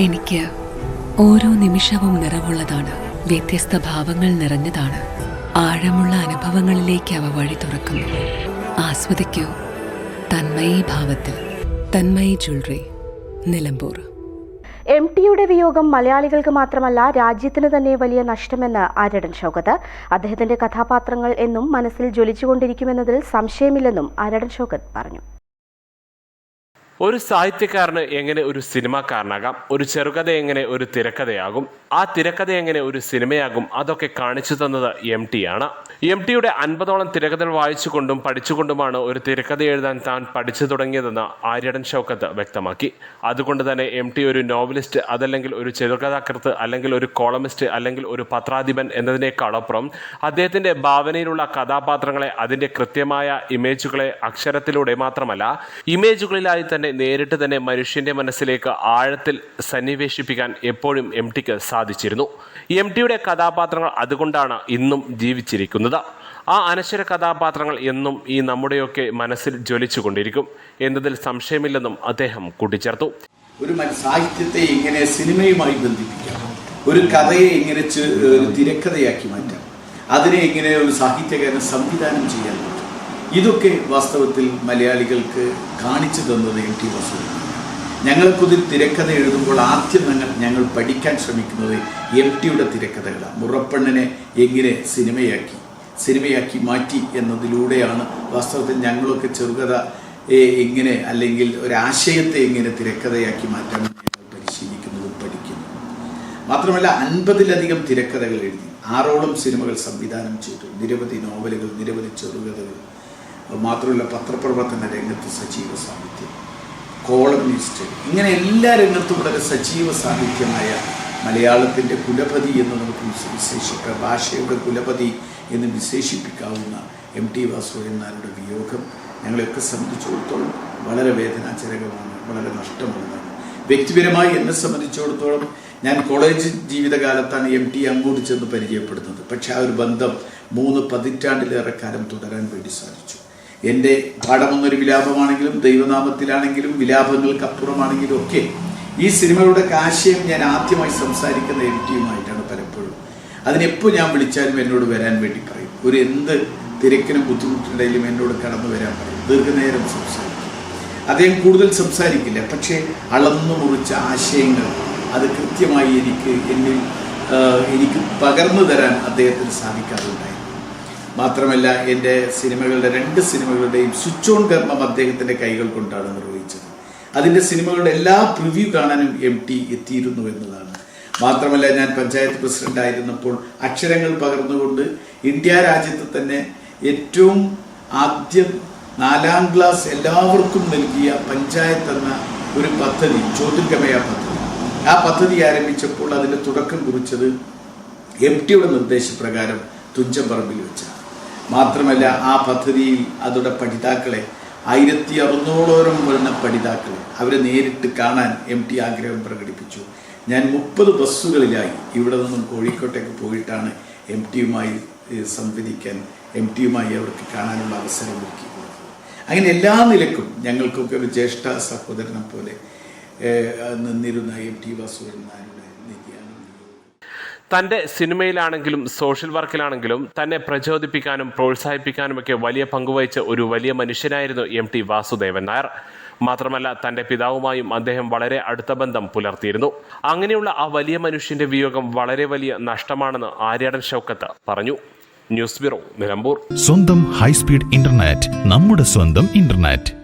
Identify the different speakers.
Speaker 1: എനിക്ക് ഓരോ നിമിഷവും നിറവുള്ളതാണ്. വ്യത്യസ്ത ഭാവങ്ങൾ നിറഞ്ഞതാണ്. ആഴമുള്ള അനുഭവങ്ങളിലേക്ക് അവ വഴി തുറക്കുന്നു. ആസ്വദിക്കൂ. തന്മയി ഭാവത്തിൽ. തന്മയി ജ്വല്ലറി. നിലമ്പൂർ.
Speaker 2: എം ടിയുടെ വിയോഗം മലയാളികൾക്ക് മാത്രമല്ല രാജ്യത്തിന് തന്നെ വലിയ നഷ്ടമെന്ന് ആരടൻ ഷൗക്കത്ത് അദ്ദേഹത്തിന്റെ കഥാപാത്രങ്ങൾ എന്നും മനസ്സിൽ ജ്വലിച്ചുകൊണ്ടിരിക്കുമെന്നതിൽ സംശയമില്ലെന്നും ആരടൻ ഷൗക്കത്ത് പറഞ്ഞു.
Speaker 3: ഒരു സാഹിത്യകാരന് എങ്ങനെ ഒരു സിനിമാക്കാരനാകാം? ഒരു ചെറുകഥ എങ്ങനെ ഒരു തിരക്കഥയാകും? ആ തിരക്കഥ എങ്ങനെ ഒരു സിനിമയാകും? അതൊക്കെ കാണിച്ചു തന്നത് എം ടി ആണ്. എം ടിയുടെ അൻപതോളം തിരക്കഥകൾ വായിച്ചുകൊണ്ടും പഠിച്ചുകൊണ്ടുമാണ് ഒരു തിരക്കഥ എഴുതാൻ താൻ പഠിച്ചു തുടങ്ങിയതെന്ന് ആര്യടൻ ഷൗക്കത്ത് വ്യക്തമാക്കി. അതുകൊണ്ട് തന്നെ എം ടി ഒരു നോവലിസ്റ്റ് അതല്ലെങ്കിൽ ഒരു ചെറുകഥാകൃത്ത് അല്ലെങ്കിൽ ഒരു കോളമിസ്റ്റ് അല്ലെങ്കിൽ ഒരു പത്രാധിപൻ എന്നതിനേക്കാളപ്പുറം അദ്ദേഹത്തിന്റെ ഭാവനയിലുള്ള കഥാപാത്രങ്ങളെ അതിന്റെ കൃത്യമായ ഇമേജുകളെ അക്ഷരത്തിലൂടെ മാത്രമല്ല ഇമേജുകളിലായി തന്നെ നേരിട്ട് തന്നെ മനുഷ്യന്റെ മനസ്സിലേക്ക് ആഴത്തിൽ സന്നിവേശിപ്പിക്കാൻ എപ്പോഴും എം ടിക്ക് സാധിച്ചിരുന്നു. എം ടിയുടെ കഥാപാത്രങ്ങൾ അതുകൊണ്ടാണ് ഇന്നും ജീവിച്ചിരിക്കുന്നത്. ആ അനശ്വര കഥാപാത്രങ്ങൾ എന്നും ഈ നമ്മുടെയൊക്കെ മനസ്സിൽ ജ്വലിച്ചു കൊണ്ടിരിക്കും എന്നതിൽ സംശയമില്ലെന്നും അദ്ദേഹം കൂട്ടിച്ചേർത്തു.
Speaker 4: ഒരു സാഹിത്യത്തെ ഇങ്ങനെ സിനിമയുമായി ബന്ധിപ്പിക്കാം. ഒരു കഥയെ ഇങ്ങനെ തിരക്കഥയാക്കി മാറ്റാം. അതിനെ ഇങ്ങനെ ഒരു സാഹിത്യകാരൻ സംവിധാനം ചെയ്യാൻ പറ്റും. ഇതൊക്കെ വാസ്തവത്തിൽ മലയാളികൾക്ക് കാണിച്ചു തന്നത് എം ടി വാസുദേവൻ. ഞങ്ങൾക്കൊരു തിരക്കഥ എഴുതുമ്പോൾ ആദ്യം ഞങ്ങൾ ഞങ്ങൾ പഠിക്കാൻ ശ്രമിക്കുന്നത് എം ടിയുടെ തിരക്കഥകളാണ്. മുറപ്പണ്ണനെ എങ്ങനെ സിനിമയാക്കി സിനിമയാക്കി മാറ്റി എന്നതിലൂടെയാണ് വാസ്തവത്തിൽ ഞങ്ങളൊക്കെ ചെറുകഥ എങ്ങനെ അല്ലെങ്കിൽ ഒരാശയത്തെ എങ്ങനെ തിരക്കഥയാക്കി മാറ്റാമെന്ന് ഞങ്ങൾ പരിശീലിക്കുന്നതും പഠിക്കുന്നു. മാത്രമല്ല അൻപതിലധികം തിരക്കഥകൾ എഴുതി ആറോളം സിനിമകൾ സംവിധാനം ചെയ്തു. നിരവധി നോവലുകൾ നിരവധി ചെറുകഥകൾ. മാത്രമല്ല പത്രപ്രവർത്തന രംഗത്ത് സജീവ സാഹിത്യം കോളമിസ്റ്റ് ഇങ്ങനെ എല്ലാ രംഗത്തും വളരെ സജീവ സാഹിത്യമായ മലയാളത്തിന്റെ കുലപതി എന്ന് നമുക്ക് വിശ- വിശേഷിക്കാം ഭാഷയുടെ കുലപതി എന്ന് വിശേഷിപ്പിക്കാവുന്ന എം ടി വാസുദേവൻ നായരുടെ വിയോഗം ഞങ്ങളെയൊക്കെ സംബന്ധിച്ചിടത്തോളം വളരെ വേദനാജനകമാണ് വളരെ നഷ്ടമുള്ളതാണ്. വ്യക്തിപരമായി എന്നെ സംബന്ധിച്ചിടത്തോളം ഞാൻ കോളേജ് ജീവിതകാലത്താണ് എം ടി അങ്ങോട്ട് ചെന്ന് പരിചയപ്പെടുന്നത്. പക്ഷേ ആ ഒരു ബന്ധം മൂന്ന് പതിറ്റാണ്ടിലേറെ കാലം തുടരാൻ വേണ്ടി സാധിച്ചു. എന്റെ പാഠമെന്നൊരു വിലാപമാണെങ്കിലും ദൈവനാമത്തിലാണെങ്കിലും വിലാപങ്ങൾക്കപ്പുറമാണെങ്കിലും ഒക്കെ ഈ സിനിമകളുടെ ആശയം ഞാൻ ആദ്യമായി സംസാരിക്കുന്ന എം ടിയുമായിട്ടാണ് പലപ്പോഴും. അതിനെപ്പോൾ ഞാൻ വിളിച്ചാലും എന്നോട് വരാൻ വേണ്ടി പറയും. ഒരു എന്ത് തിരക്കിനും ബുദ്ധിമുട്ടുണ്ടെങ്കിലും എന്നോട് കടന്നു വരാൻ പറയും. ദീർഘനേരം സംസാരിക്കും. അദ്ദേഹം കൂടുതൽ സംസാരിക്കില്ല. പക്ഷേ അളന്നു മുറിച്ച ആശയങ്ങൾ അത് കൃത്യമായി എനിക്ക് എന്നിൽ എനിക്ക് പകർന്നു തരാൻ അദ്ദേഹത്തിന് സാധിക്കാറുണ്ടായിരുന്നു. മാത്രമല്ല എന്റെ സിനിമകളുടെ രണ്ട് സിനിമകളുടെയും സ്വിച്ച് ഓൺ കർമ്മം അദ്ദേഹത്തിന്റെ കൈകൾ കൊണ്ടാണ് നിർവഹിച്ചത്. അതിന്റെ സിനിമകളുടെ എല്ലാ പ്രിവ്യൂ കാണാനും എം ടി എത്തിയിരുന്നു എന്നതാണ്. മാത്രമല്ല ഞാൻ പഞ്ചായത്ത് പ്രസിഡന്റ് ആയിരുന്നപ്പോൾ അക്ഷരങ്ങൾ പകർന്നുകൊണ്ട് ഇന്ത്യ രാജ്യത്ത് തന്നെ ഏറ്റവും ആദ്യം നാലാം ക്ലാസ് എല്ലാവർക്കും നൽകിയ പഞ്ചായത്ത് എന്ന ഒരു പദ്ധതി ജ്യോതിർഗമയ പദ്ധതി. ആ പദ്ധതി ആരംഭിച്ചപ്പോൾ അതിന്റെ തുടക്കം കുറിച്ചത് എം ടിയുടെ നിർദ്ദേശപ്രകാരം തുഞ്ചമ്പറമ്പിൽ വെച്ചാണ്. മാത്രമല്ല ആ പദ്ധതിയിൽ അതുടെ പഠിതാക്കളെ ആയിരത്തി അറുന്നൂറോളം വരുന്ന പഠിതാക്കളെ അവരെ നേരിട്ട് കാണാൻ എം ടി ആഗ്രഹം പ്രകടിപ്പിച്ചു. ഞാൻ മുപ്പത് ബസ്സുകളിലായി ഇവിടെ നിന്നും കോഴിക്കോട്ടേക്ക് പോയിട്ടാണ് എം ടിയുമായി സംവദിക്കാൻ എം ടിയുമായി അവർക്ക് കാണാനുള്ള അവസരം ഒരുക്കി അങ്ങനെ എല്ലാ നിലക്കും ഞങ്ങൾക്കൊക്കെ ഒരു ജ്യേഷ്ഠ സഹോദരനെ പോലെ നിന്നിരുന്ന എം ടി വാസുദേവൻ നായരുടെ നിര്യാണം
Speaker 3: തന്റെ സിനിമയിലാണെങ്കിലും സോഷ്യൽ വർക്കിലാണെങ്കിലും തന്നെ പ്രചോദിപ്പിക്കാനും പ്രോത്സാഹിപ്പിക്കാനുമൊക്കെ വലിയ പങ്കുവഹിച്ച ഒരു വലിയ മനുഷ്യനായിരുന്നു എം ടി വാസുദേവൻ നായർ. മാത്രമല്ല തന്റെ പിതാവുമായും അദ്ദേഹം വളരെ അടുത്ത ബന്ധം പുലർത്തിയിരുന്നു. അങ്ങനെയുള്ള ആ വലിയ മനുഷ്യന്റെ വിയോഗം വളരെ വലിയ നഷ്ടമാണെന്ന് ആര്യാടൻ ഷൗക്കത്ത് പറഞ്ഞു. News bureau Nilambur.
Speaker 5: സ്വന്തം ഹൈസ്പീഡ് ഇന്റർനെറ്റ് നമ്മുടെ സ്വന്തം ഇന്റർനെറ്റ്.